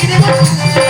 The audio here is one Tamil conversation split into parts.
இந்த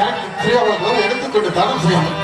இறைச்சாலை எடுத்துக்கொண்டு தரம் செய்யணும்.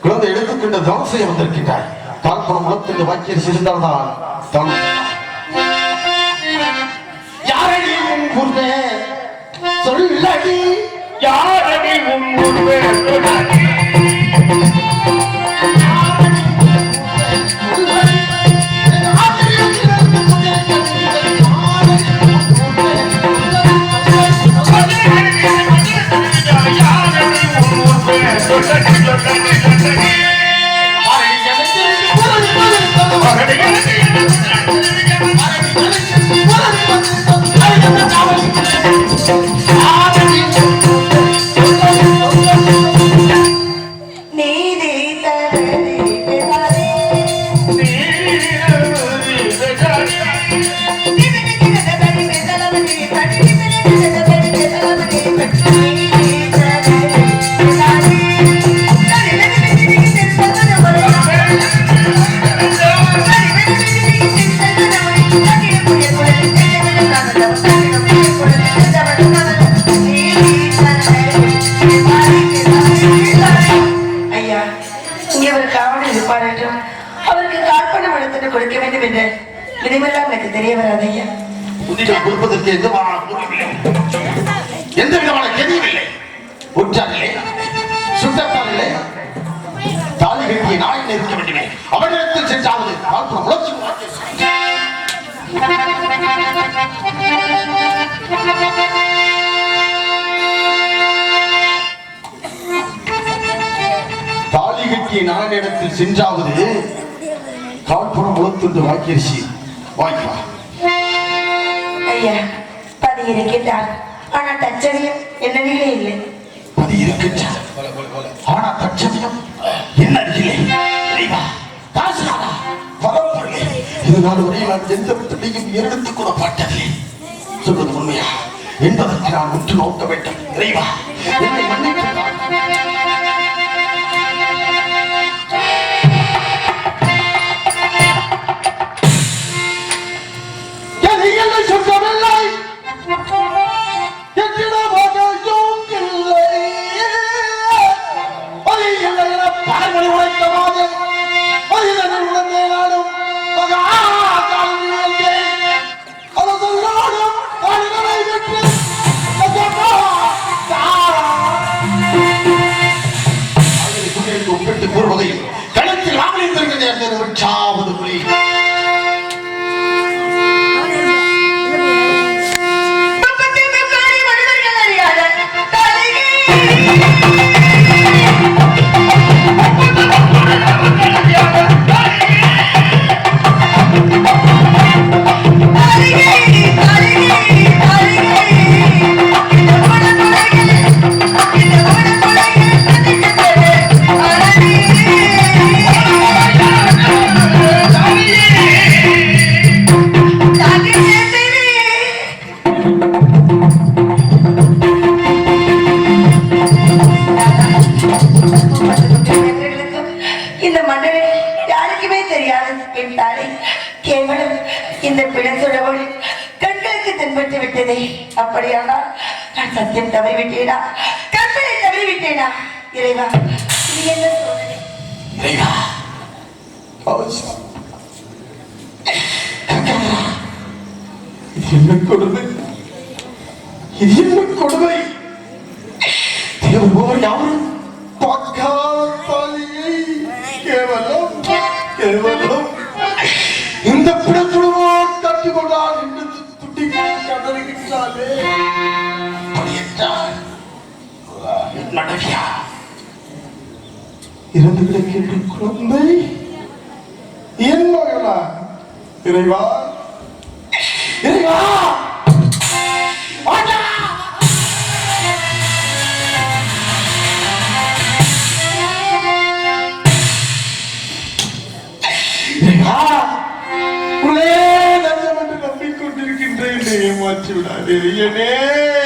குழந்தை எடுத்துக்கொண்டு தவம் செய்ய வந்திருக்கின்றாய் தாழ்புறம் முளத்தில் வாக்கியர் சிரிந்தால்தான் தவம் யாரடி குருவே சொல்லடி முன்பே சொல்லடி, நாயனிடத்தில் சென்றாவது கால்புறம் முளத்துண்டு வாக்கியரிசி. வாய்ப்பா. ஐயா பதி இருக்கின்றார். ஆனால் தச்சரியம் என்னவிலே இல்லை. அது இருக்கின்றது ஆனா தற்சமயம் என்ன இல்லை. தெய்வா தாசனாரா பரம்பொருளே இது நாள் வரை நான் எந்த விதத்தையும் எடுத்து கூட பார்த்ததில்லை சொல்வது உண்மையா? என்பதற்கு நான் உற்று நோக்க வேண்டும். இறைவா என்னை மன்னித்து எதை என்னை அப்படியானால் நான் சத்தியம் தவறிவிட்டேனா? கற்பனை தவறிவிட்டேனா? இறைவா நீ என்ன சொல்றேன் இறைவா. என்ன கொடுமை? இது என்ன கொடுமை? தேவன் யாரும் கேவலம் கேவலம். இந்த பிடத்துடவோ கட்டி என்று துட்டி கதறுகின்றாலே மனைவியா கிடக்கின்ற குழந்தை. என் மகளா இறைவா? இறைவா? နေမောချူလာတယ်ယနေ့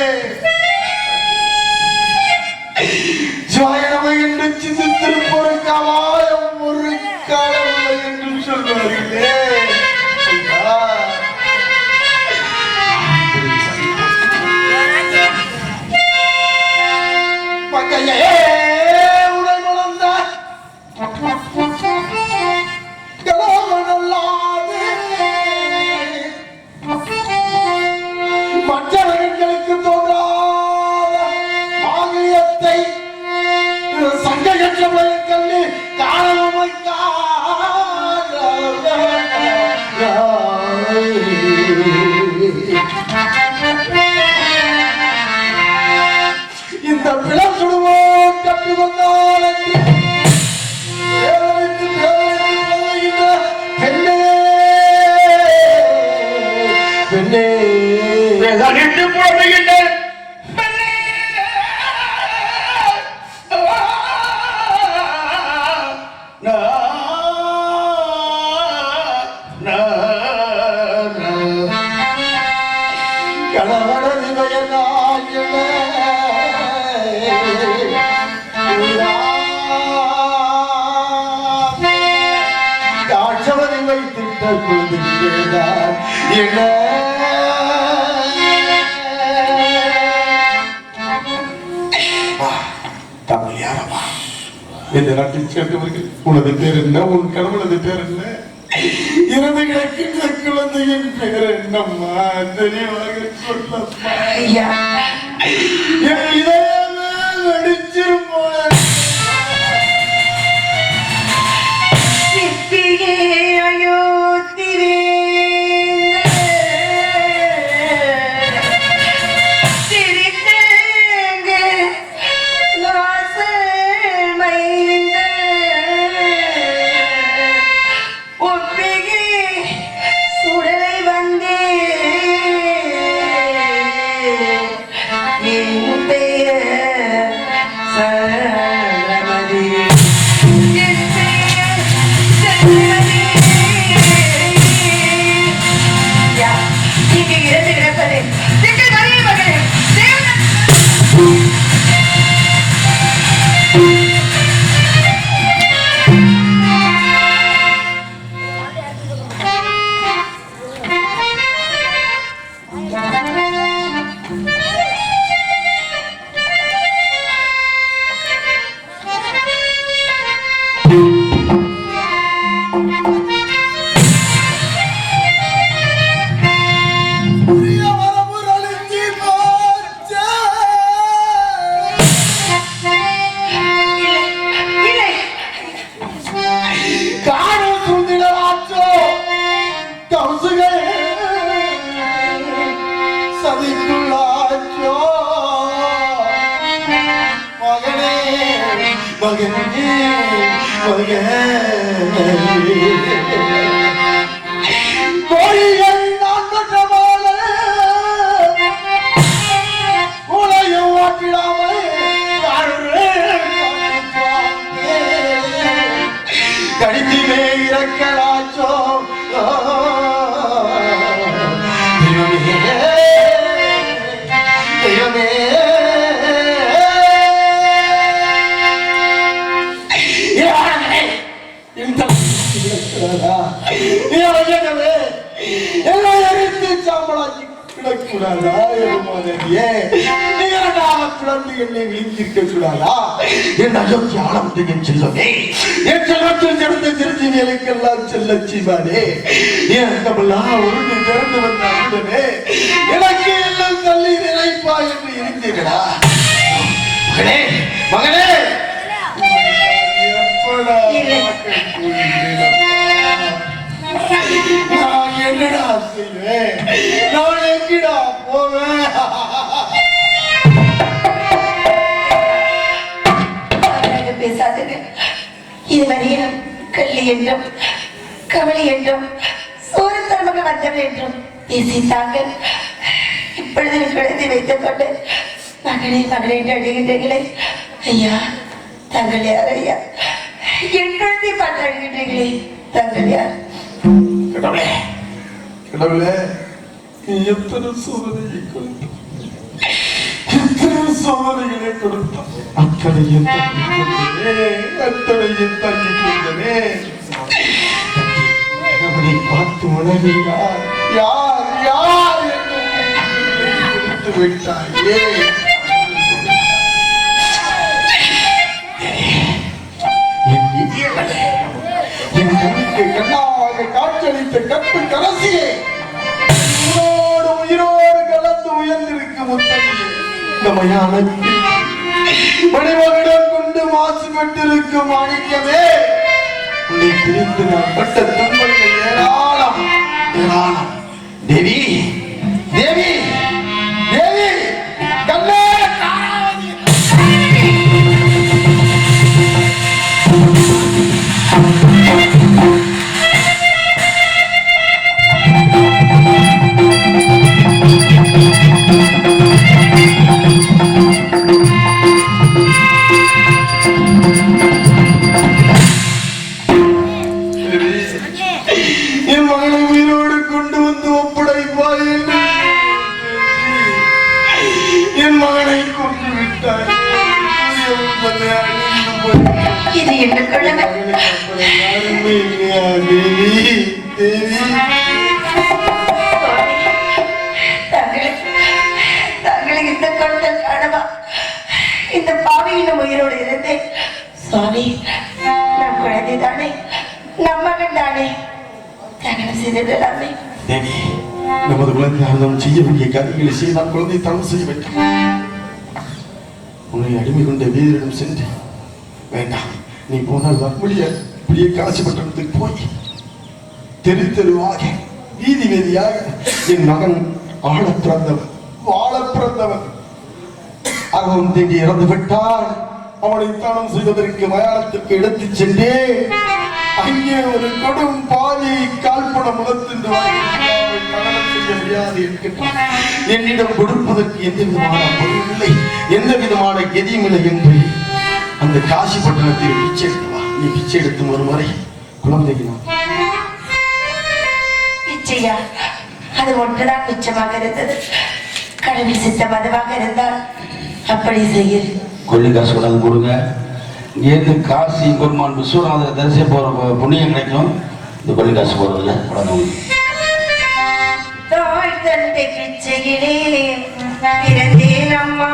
காட்சவனை வைத்திட்ட தமிழ் யாரம்மா? இந்த நாட்டில் சேர்ந்தவர்கள் உனது பேர் என்ன? உன் கடவுளது பேர் என்ன? இறந்து கிடக்கின்ற குழந்தையின் பேர் என்னம்மா? தெளிவாக சொல்லம்மா ஐயா. என் இதயமே என் பெயர் சரண் மகனே மகனே கிடக்கூடாதா எருமானே நீ இரண்டாக பிளந்து என்னை விழித்திருக்க கூடாதா என் அயோக்கிய ஆழம் என் செல்லமே. என் செல்லத்தில் சிறந்த சிறுஜீவிகளுக்கெல்லாம் செல்ல செய்வானே. என் கமலா உருண்டு திறந்து வந்த அமுதனே எனக்கு எல்லாம் தள்ளி நினைப்பா என்று இருந்தீர்களா? மகனே மகனே எப்படா இல்லை. நான் என்னடா செய்வேன்? நான் எங்கடா போவேன் அவராக பேசாதீங்க இதுவரையிலும் கள்ளி என்றும் கவலை என்றும் சோறு தரமாக வந்தவள் என்றும் பேசித்தாங்கள் இப்பொழுது குழந்தை வைத்துக் கொண்டு மகளே மகளே என்று அழுகின்றீர்களே. ஐயா தங்கள் யார் ஐயா? என் குழந்தை பார்த்து அழுகின்றீர்களே தங்கள் யார்? கடவுளே கடவுளே. நீ எத்தனை சோதனையை கொடுத்த எத்தனை சோதனைகளை கொடுத்த அத்தனையும் அத்தனையும் தங்கி கொண்டனே அவனை பார்த்து உணவியா யார் யார் என்று விட்டாயே? என் என் கண்ணுக்கு கண்ணாக காட்சியளித்த கற்பு கரசியே உயர்ந்திருக்கும் முத்தமிழே கொண்டு மாசுபட்டிருக்கும் மாணிக்கமே உன்னை பிரிந்து நான் பட்ட துன்பங்கள் ஏராளம். ஏராளம். தேவி தேவி. தகனம் தேவி நமது குழந்தையாக நாம் செய்ய வேண்டிய காரியங்களை செய்ய நாம் குழந்தை தரம் செய்ய வேண்டும். உன்னை அடிமை கொண்ட வீரரிடம் சென்று வேண்டாம் நீ போனால் வர்மொழிய முடியாது இப்படியே காசு பட்டணத்துக்கு போய் தெரு தெருவாக வீதி வீதியாக என் மகன் ஆழ பிறந்தவன் வாழ பிறந்தவன். அவன் தேடி இறந்து விட்டால் அவனை தானம் செய்வதற்கு மயானத்துக்கு எடுத்துச் சென்றேன். அங்கே ஒரு கொடும் பாதி என்கின்றான் என்னிடம் கொடுப்பதற்கு எந்த விதமான பொருள் இல்லை. எந்த விதமான கதியும் இல்லை என்று அந்த காசி பட்டணத்தில் பிச்சை எடுத்து வா. நீ பிச்சை எடுத்து ஒரு முறை குழந்தைக்கு பிச்சையா? அது ஒன்றுதான் மிச்சமாக இருந்தது. கடவுள் சித்தம் அதுவாக இருந்தால் அப்படி செய்ய. கொள்ளி காசு கொண்டாந்து கொடுங்க. இங்கேருந்து காசி பெருமான் விஸ்வநாதர் தரிசன போகிற புண்ணியம் கிடைக்கும். இந்த கொள்ளி காசு கொண்டாந்து கொடுங்க. தாய் தந்தை பிச்சையிலே பிறந்தேன் அம்மா.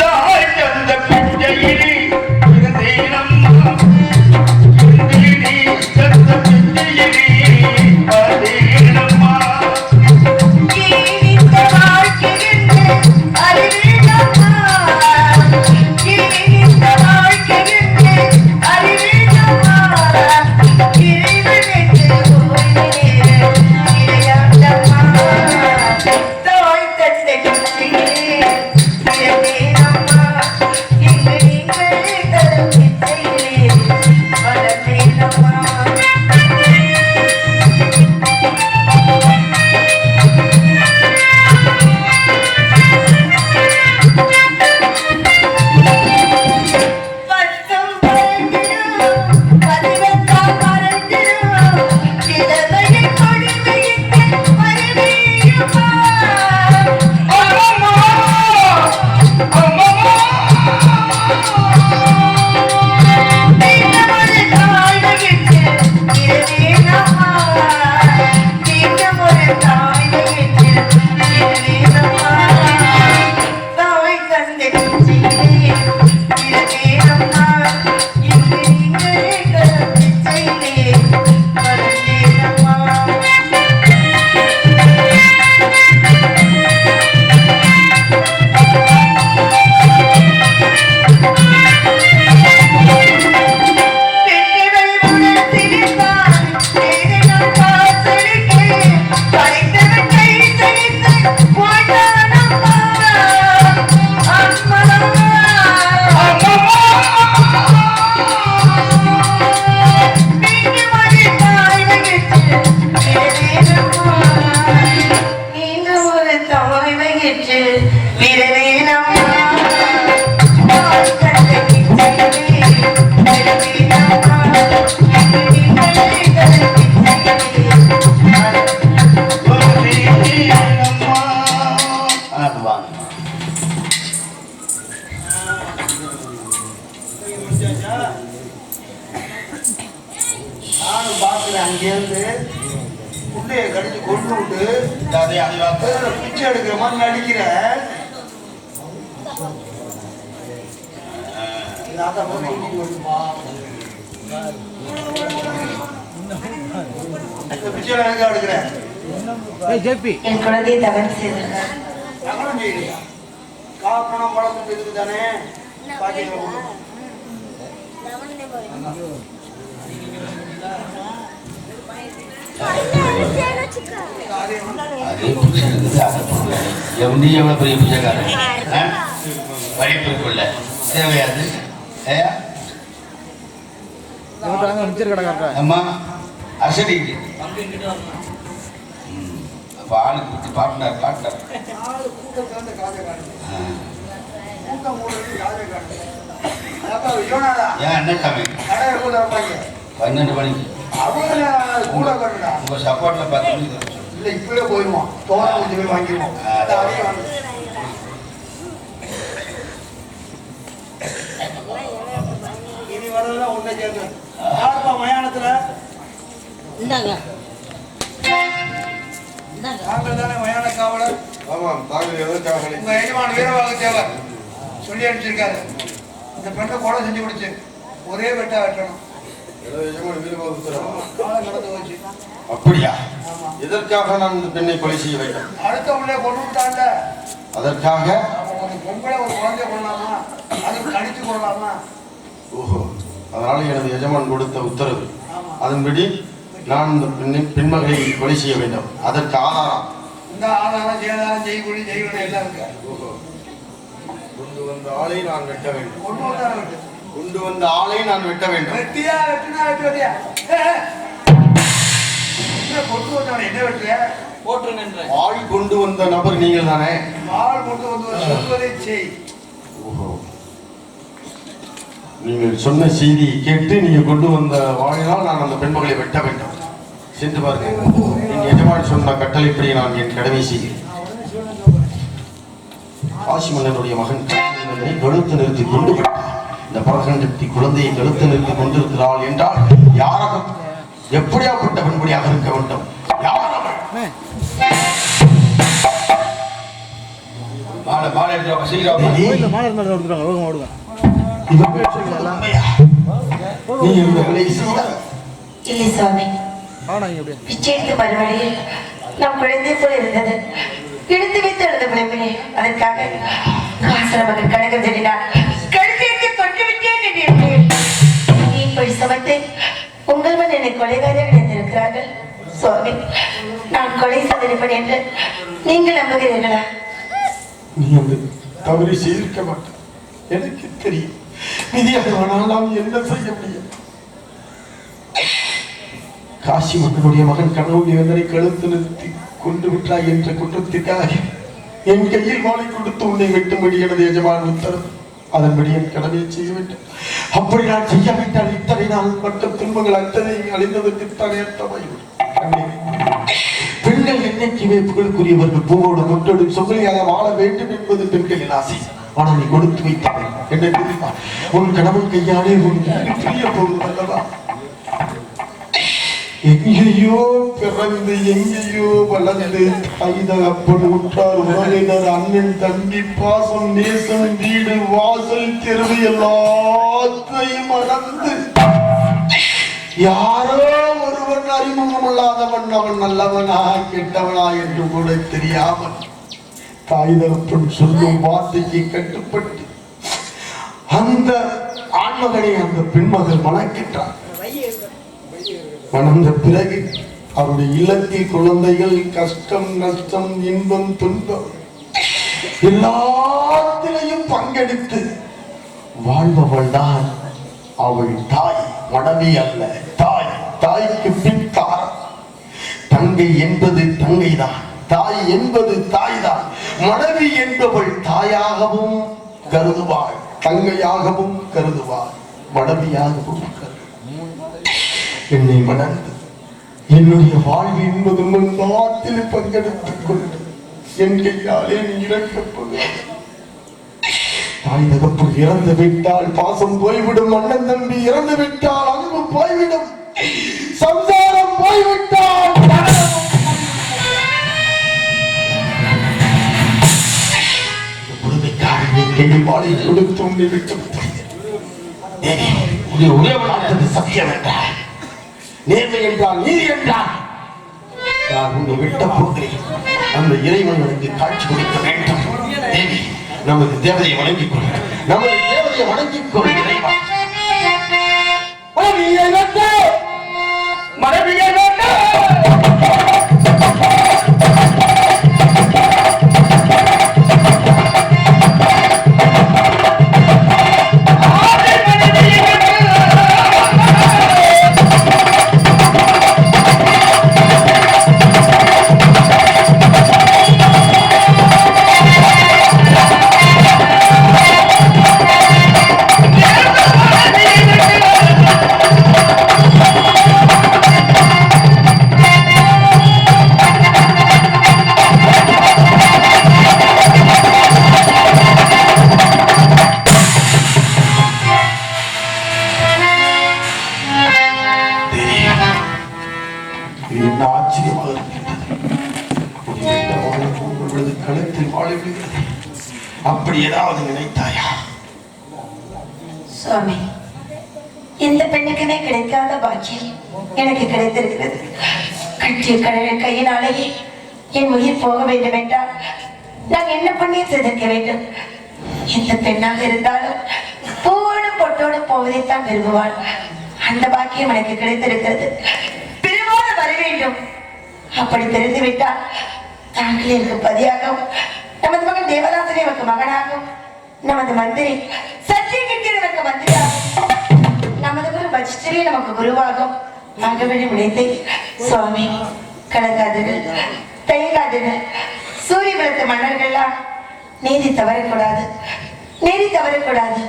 தாய் தந்த புண்டைய கடிச்சு கொண்டு விட்டு அதே அதை பேர பிச்சை எடுக்கிற மாதிரி நடிக்கிற. என் குழந்தையை தவறு செய்திருக்கார் நகரம் செய்யலையா? காப்பணம் பழக்கம் இதுக்கு தானே பாக்கியங்களை கொடு. அதே வந்து அதே புருஷன் இருக்குது அதை பொருள் எவன் நீ எவ்வளவு பெரிய பிச்சைக்காரன் ஆ? தேவையாது. அம்மா அசடி அப்ப ஆளுக்கு பத்தி பார்ட்னர் பார்ட்னர் ஏன் என்ன பன்னெண்டு மணிக்கு. அவங்க கூட கட்டுடா உங்க சப்போர்ட்ல சொல்லு. இல்ல இப்பவே போயிடுவான் தோலை கொஞ்சம் போய் வாங்கிடுவோம் அது அதையும் வாங்கு. இனி வரதெல்லாம் ஒண்ணே சேர்ந்து மயானத்துல? இந்தாங்க. நாங்கள் தானே மயான காவலர்? ஆமாம் தாங்கள் எதற்காக உங்க எஜமான வீரவாக தேவர். சொல்லி அனுப்பிச்சிருக்காரு. இந்த பெண்ணை கொலை செஞ்சு கொடுத்து ஒரே வெட்டா வெட்டணும். அப்படியா? எதற்காக நான் இந்த பெண்ணை கொலை செய்ய வேண்டும்? அடுத்தவங்களே கொண்டு விட்டாண்ட அதற்காக? ஒரு பொம்பளை ஒரு குழந்தைய கொள்ளலாமா? அது கடிச்சு கொள்ளலாமா? ஓஹோ. அதனால எனது எஜமான் கொடுத்த உத்தரவு. அதன்படி நான் இந்த பெண்ணின் பெண்மகளை கொலை செய்ய வேண்டும். அதற்கு ஆதாரம். இந்த ஆதாரம் சேதாரம் செய்கூலி செய்கூலி எல்லாம் இருக்கு. கொண்டு வந்த ஆளை நான் வெட்ட வேண்டும். கொண்டு வந்தா வெட்டு கொண்டு வந்த ஆளை நான் வெட்ட வேண்டும். வெட்டியா வெட்டினா வெட்டி வெட்டியா. என்ன கொண்டு வந்தவன் என்ன வெட்டுற? ஆள் கொண்டு வந்த நபர் நீங்கள் தானே? ஆள் கொண்டு வந்து சொல்வதை செய். ஓஹோ. நீங்கள் சொன்ன செய்தியை கேட்டு நீங்க கொண்டு வந்த வாழினால் நான் அந்த பெண்மகளை வெட்ட வேண்டும். சென்று பாருங்க. என் எஜமான் சொன்ன கட்டளைப்படி நான் என் கடமை செய்கிறேன். ஆசி மன்னனுடைய மகன் கழுத்து நிறுத்தி கொண்டு இந்த பரகண்டத்தி குழந்தையை கழுத்து நிறுத்தி கொண்டிருக்கிறாள் என்றால் யாராக எப்படியாப்பட்ட பெண்படியாக இருக்க வேண்டும்? மறுவழியில் நம் குழந்தை போல் இருந்தது. எடுத்து வைத்து எழுத விளம்பினே அதற்காக காசு நமக்கு சமைத்து உங்கள் மன் என்னை கொலைகாரியாக நினைத்திருக்கிறார்கள் சுவாமி நான் கொலை செய்திருப்பேன் என்று நீங்கள் நம்புகிறீர்களா? நீ அந்த தவறு செய்திருக்க மாட்டேன். எனக்கு தெரியும். விதியாகவானால் நாம் என்ன செய்ய முடியும்? காசி மன்னனுடைய மகன் கனவு நிரந்தரை கழுத்து நிறுத்தி கொண்டு விட்டாய் என்ற குற்றத்திற்காக என் கையில் வாளை கொடுத்து உன்னை வெட்டும்படி எனது எஜமான் உத்தரவு. அதன்படி என் கடமையை செய்ய வேண்டும் அப்படி நான் செய்யாவிட்டால் இத்தனை நாள் மற்ற துன்பங்கள் அத்தனை அழிந்ததற்கு தானே பெண்கள் என்னைக்குமே புகழுக்குரியவர்கள் பூவோடு முட்டோடு சொகுலியாக வாழ வேண்டும் என்பது பெண்களின் ஆசை. ஆனால் நீ கொடுத்து வைத்தாய். என்ன தெரியுமா? உன் கடவுள் கையாலே உன் பெரிய பொருள் போகுது அல்லவா? எங்கேயோ பிறந்து எங்கேயோ வளர்ந்து தாய் தகப்பன் உற்றார் உறவினர் அண்ணன் தம்பி பாசம் நேசம் வீடு வாசல் தெருவு எல்லாத்தையும் மறந்து. யாரோ ஒருவன் அறிமுகம் இல்லாதவன் அவன் நல்லவனா கெட்டவனா என்று கூட தெரியாமல் தாய் தகப்பன் சொல்லும் வார்த்தைக்கு கட்டுப்பட்டு அந்த ஆண்மகனை அந்த பெண்மகள் மணக்கின்றார் மணந்த பிறகு அவருடைய இல்லத்தில் குழந்தைகள் கஷ்டம் நஷ்டம் இன்பம் துன்பம் எல்லாத்திலையும் பங்கெடுத்து வாழ்பவள் தான் அவள் தாய் மனைவி அல்ல தாய் தாய்க்கு பின் தாரம். தங்கை என்பது தங்கைதான் தாய் என்பது தாய்தான் மனைவி என்பவள் தாயாகவும் கருதுவாள் தங்கையாகவும் கருதுவாள் மனைவியாகவும் கருதுவாள். என்னை மணந்து என்னுடைய வாழ்வின் முதல் நாட்டில் பங்கெடுத்துக் கொண்டு என் கையாலே நீ இழக்கப்போகிறேன் தாய் தகப்பு இறந்து விட்டால் பாசம் போய்விடும் அண்ணன் தம்பி இறந்து விட்டால் அன்பு போய்விடும். சம்சாரம் போய்விட்டால் கொடுத்து உங்களை விட்டு உயிர் சத்தியம் என்றார் நேர்மை என்றால் நீதி என்றார் நான் உன்னை விட்ட போகிறேன் அந்த இறைவனுக்கு காட்சி கொடுக்க வேண்டும். தேவி நமது தேவதையை வணங்கிக் கொள். நமது தேவதையை வணங்கிக் கொள் இறைவா. மனைவியை அப்படி ஏதாவது நினைத்தாயா? சுவாமி இந்த பெண்ணுக்குமே கிடைக்காத பாக்கியம் எனக்கு கிடைத்திருக்கிறது. கட்டிய கடல கையினாலேயே என் உயிர் போக வேண்டும் என்றால் நான் என்ன பண்ணி சிதைக்க வேண்டும்? எந்த பெண்ணாக இருந்தாலும் பூவோடு பொட்டோடு போவதைத்தான் விரும்புவாள். அந்த பாக்கியம் எனக்கு கிடைத்திருக்கிறது. பிரிவோடு வர வேண்டும். அப்படி தெரிந்து விட்டால் தாங்கள் எனக்கு பதியாகவும் நமது மகன் தேவதாசன் எனக்கு மகனாகும் நமது மந்திரி சத்தியகிட்டி எனக்கு மந்திரியாகும் நமது குரு பட்சத்திலே நமக்கு குருவாகும் ஆகவே நினைத்தேன் சுவாமி கலங்காதீர்கள் தயங்காதீர்கள். சூரிய விளத்து மன்னர்கள்லாம் நீதி தவறக்கூடாது நீதி தவறக்கூடாது.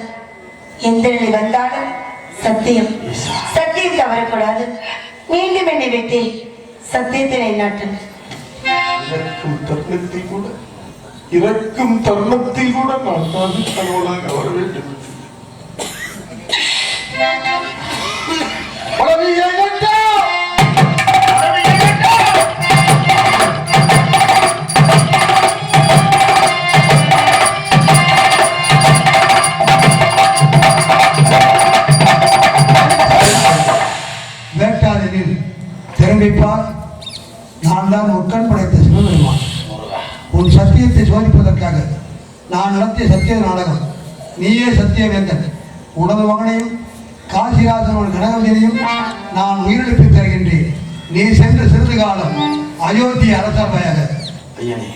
எந்த நிலை வந்தாலும் சத்தியம் சத்தியம் தவறக்கூடாது. மீண்டும் என்னை வெட்டி சத்தியத்தை நிலைநாட்டுங்கள் இறக்கும் தருணத்தில் கூட நான் தான் கணவனாக வர வேண்டும் நான் தான் உட்கண் படைத்த சிவபெருமான். உன் சத்தியத்தை சோதிப்பதற்காக நான் நடத்திய சத்திய நாடகம். நீயே சத்தியவேந்தன் உனது மகனையும் காசிராசனோட கனகவதியையும் நான் உயிரிழப்பு தருகின்றேன் நீ சென்ற சிறிது காலம் அயோத்தி அரசவையாக ஐயனே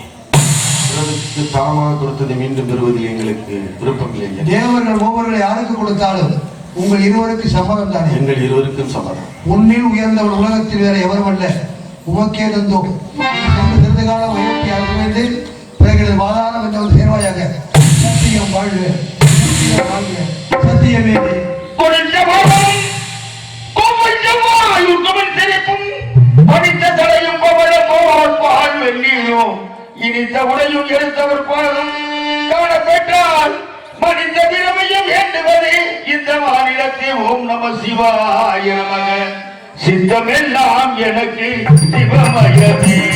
உலகத்துக்கு தாமாக கொடுத்ததை மீண்டும் பெறுவதில் எங்களுக்கு விருப்பம் இல்லை. தேவர்கள் ஒவ்வொருவரை யாருக்கு கொடுத்தாலும் உங்கள் இருவருக்கு சம்மதம் தானே எங்கள் இருவருக்கும் சம்மதம். உன்னில் உயர்ந்தவன் உலகத்தில் வேற எவரும் அல்ல. உமக்கே தந்தோம். சிறிது காலம் அயோத்தி அரசு பிறகு வாதாரம் என்றவர் சேர்வாயாக சத்தியம் வாழ்க. சத்தியம் வாழ்க. சத்தியமே. இனித்த உடையும் எடுத்தவர் மனித திறமையும் இந்த ஓம் நம சிவாய நமக. சித்தமெல்லாம் எனக்கு சிவமயமே.